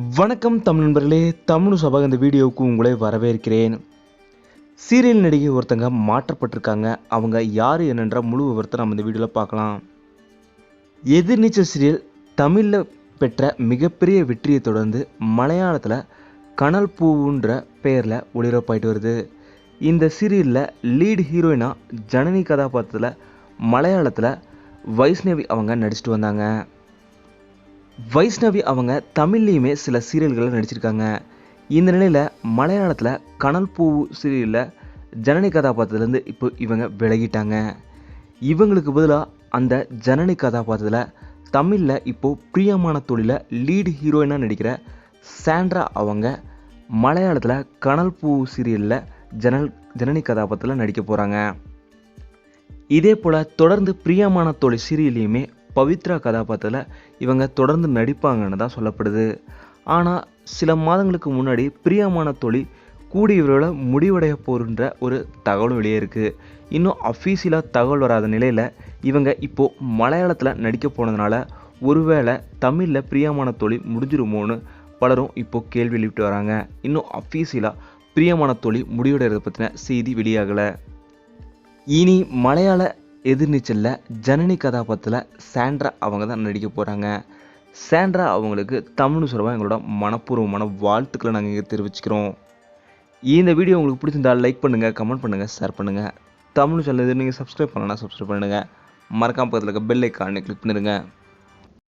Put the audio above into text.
வணக்கம் தமிழ் நண்பர்களே தமிழ் சபாக இந்த வீடியோவுக்கு உங்களை வரவேற்கிறேன். சீரியல் நடிகை ஒருத்தங்க மாற்றப்பட்டிருக்காங்க. அவங்க யார் என்னன்ற முழு விவரத்தை நம்ம இந்த வீடியோவில் பார்க்கலாம். எதிர்நீச்சல் சீரியல் தமிழில் பெற்ற மிகப்பெரிய வெற்றியை தொடர்ந்து மலையாளத்தில் கனல் பூவுன்ற பெயரில் ஒளிபரப்பாயிட்டு வருது. இந்த சீரியலில் லீட் ஹீரோயினாக ஜனனி கதாபாத்திரத்தில் மலையாளத்தில் வைஷ்ணவி அவங்க நடிச்சிட்டு வந்தாங்க. வைஷ்ணவி அவங்க தமிழ்லேயுமே சில சீரியல்களில் நடிச்சிருக்காங்க. இந்த நிலையில் மலையாளத்தில் கனல் பூ சீரியலில் ஜனனி கதாபாத்திரத்துலேருந்து இப்போ இவங்க விலகிட்டாங்க. இவங்களுக்கு பதிலாக அந்த ஜனனி கதாபாத்திரத்தில் தமிழில் இப்போது பிரியமான தொழில லீடு ஹீரோயினாக நடிக்கிற சாண்ட்ரா அவங்க மலையாளத்தில் கனல் பூ சீரியலில் ஜனல் ஜனனி கதாபாத்திரத்தில் நடிக்க போகிறாங்க இதே போல் தொடர்ந்து பிரியமான தொழில் சீரியல்லையுமே பவித்ரா கதாபாத்திரத்தில் இவங்க தொடர்ந்து நடிப்பாங்கன்னு தான் சொல்லப்படுது. ஆனால் சில மாதங்களுக்கு முன்னாடி பிரியமான தொழில் கூடிய விரைவில் முடிவடைய போகின்ற ஒரு தகவலும் வெளியே இருக்குது இன்னும் அஃபீஷியலாக தகவல் வராத நிலையில் இவங்க இப்போது மலையாளத்தில் நடிக்க போனதுனால ஒருவேளை தமிழில் பிரியமான தொழில் முடிஞ்சிருமோன்னு பலரும் இப்போது கேள்வி எழுப்பிட்டு வராங்க. இன்னும் அஃபீஷியலாக பிரியமான தொழில் முடிவடைகிறத பற்றின செய்தி வெளியாகலை. இனி மலையாள எதிர்நீச்சலில் ஜனனி கதாபாத்திரத்தில் சாண்ட்ரா அவங்க தான் நடிக்க போகிறாங்க சாண்ட்ரா அவங்களுக்கு தமிழ் சொல்லுவாங்க எங்களோட மனப்பூர்வமான வாழ்த்துக்களை நாங்கள் இங்கே தெரிவிச்சுக்கிறோம். இந்த வீடியோ உங்களுக்கு பிடிச்சிருந்தால் லைக் பண்ணுங்கள் கமெண்ட் பண்ணுங்கள் ஷேர் பண்ணுங்கள் தமிழ் சேனல் நீங்கள் சப்ஸ்கிரைப் பண்ணலன்னா சப்ஸ்கிரைப் பண்ணுங்கள் மறக்காம பக்கத்தில் இருக்க பெல் ஐக்கானை கிளிக் பண்ணிடுங்க.